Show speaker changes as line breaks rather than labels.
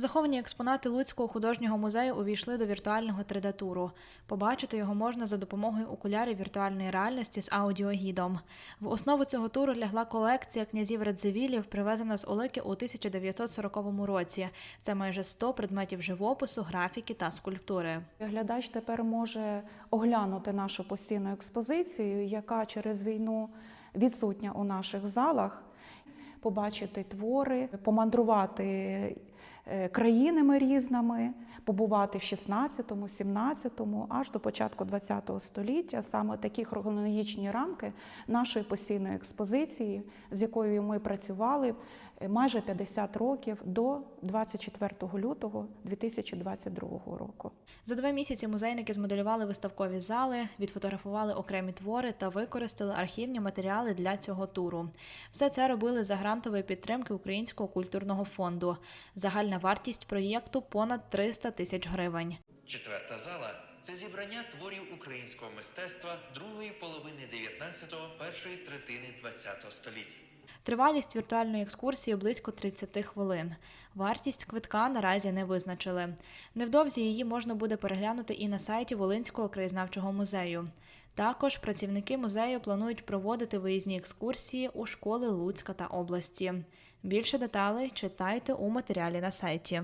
Заховані експонати Луцького художнього музею увійшли до віртуального 3D-туру. Побачити його можна за допомогою окулярів віртуальної реальності з аудіогідом. В основу цього туру лягла колекція князів Радзивілів, привезена з Олики у 1940 році. Це майже 100 предметів живопису, графіки та скульптури.
Глядач тепер може оглянути нашу постійну експозицію, яка через війну відсутня у наших залах, побачити твори, помандрувати країнами різними, побувати в 16-му, 17-му, аж до початку ХХ століття. Саме такі хронологічні рамки нашої постійної експозиції, з якою ми працювали е, майже 50 років до 24 лютого 2022 року.
За два місяці музейники змоделювали виставкові зали, відфотографували окремі твори та використали архівні матеріали для цього туру. Все це робили за грантової підтримки Українського культурного фонду. Загальна вартість проєкту понад 300 тисяч гривень.
Четверта зала це зібрання творів українського мистецтва другої половини 19-го, першої третини 20-го століття.
Тривалість віртуальної екскурсії близько 30 хвилин. Вартість квитка наразі не визначили. Невдовзі її можна буде переглянути і на сайті Волинського краєзнавчого музею. Також працівники музею планують проводити виїзні екскурсії у школи Луцька та області. Більше деталей читайте у матеріалі на сайті.